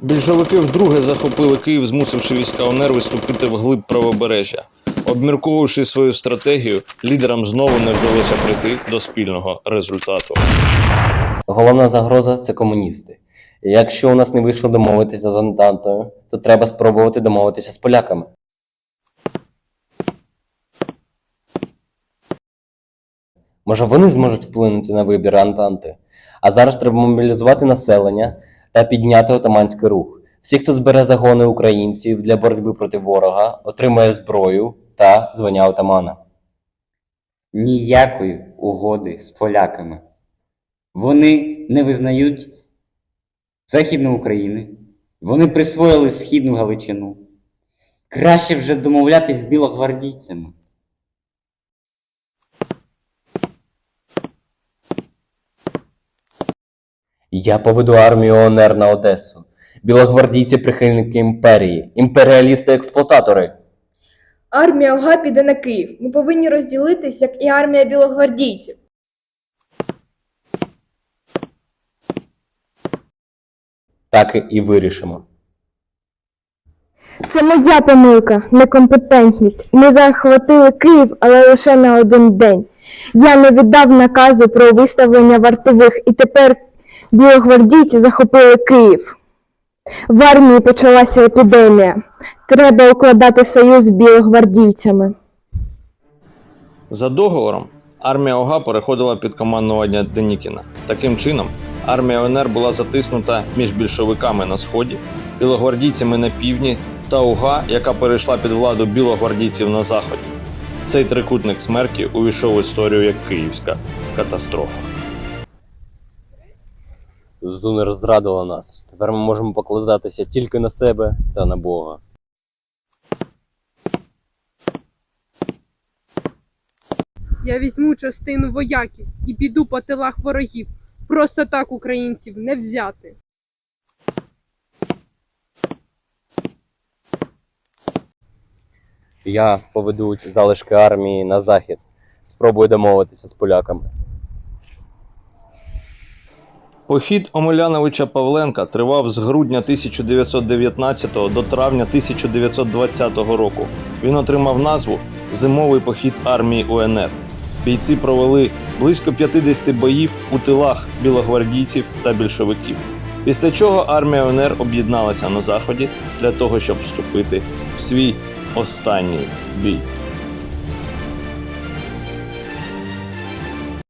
Більшовики вдруге захопили Київ, змусивши війська УНР виступити вглиб правобережжя. Обмірковуючи свою стратегію, лідерам знову не вдалося прийти до спільного результату. Головна загроза це комуністи. Якщо у нас не вийшло домовитися з Антантою, то треба спробувати домовитися з поляками. Може, вони зможуть вплинути на вибір Антанти. А зараз треба мобілізувати населення та підняти отаманський рух. Всі, хто збере загони українців для боротьби проти ворога, отримає зброю та звання отамана. ніякої угоди з поляками. Вони не визнають Західну України, вони присвоїли Східну Галичину. Краще вже домовлятись з білогвардійцями. Я поведу армію ОНР на Одесу. Білогвардійці прихильники імперії, імперіалісти-експлуататори. Армія ОГА піде на Київ. Ми повинні розділитись, як і армія білогвардійців. Так і вирішимо. Це моя помилка, некомпетентність. Ми захватили Київ, але лише на один день. Я не віддав наказу про виставлення вартових, і тепер білогвардійці захопили Київ. В армії почалася епідемія. Треба укладати союз з білогвардійцями. За договором, армія ОГА переходила під командування Денікіна. Таким чином, армія УНР була затиснута між більшовиками на сході, білогвардійцями на півдні та УГА, яка перейшла під владу білогвардійців на заході. Цей трикутник смерті увійшов в історію як київська катастрофа. Зунер зрадила нас. Тепер ми можемо покладатися тільки на себе та на Бога. Я візьму частину вояків і піду по тилах ворогів. Просто так українців не взяти. Я поведу залишки армії на захід. Спробую домовитися з поляками. Похід Омеляновича Павленка тривав з грудня 1919 до травня 1920 року. Він отримав назву Зимовий похід армії УНР. Бійці провели близько 50 боїв у тилах білогвардійців та більшовиків. Після чого армія УНР об'єдналася на заході для того, щоб вступити в свій останній бій.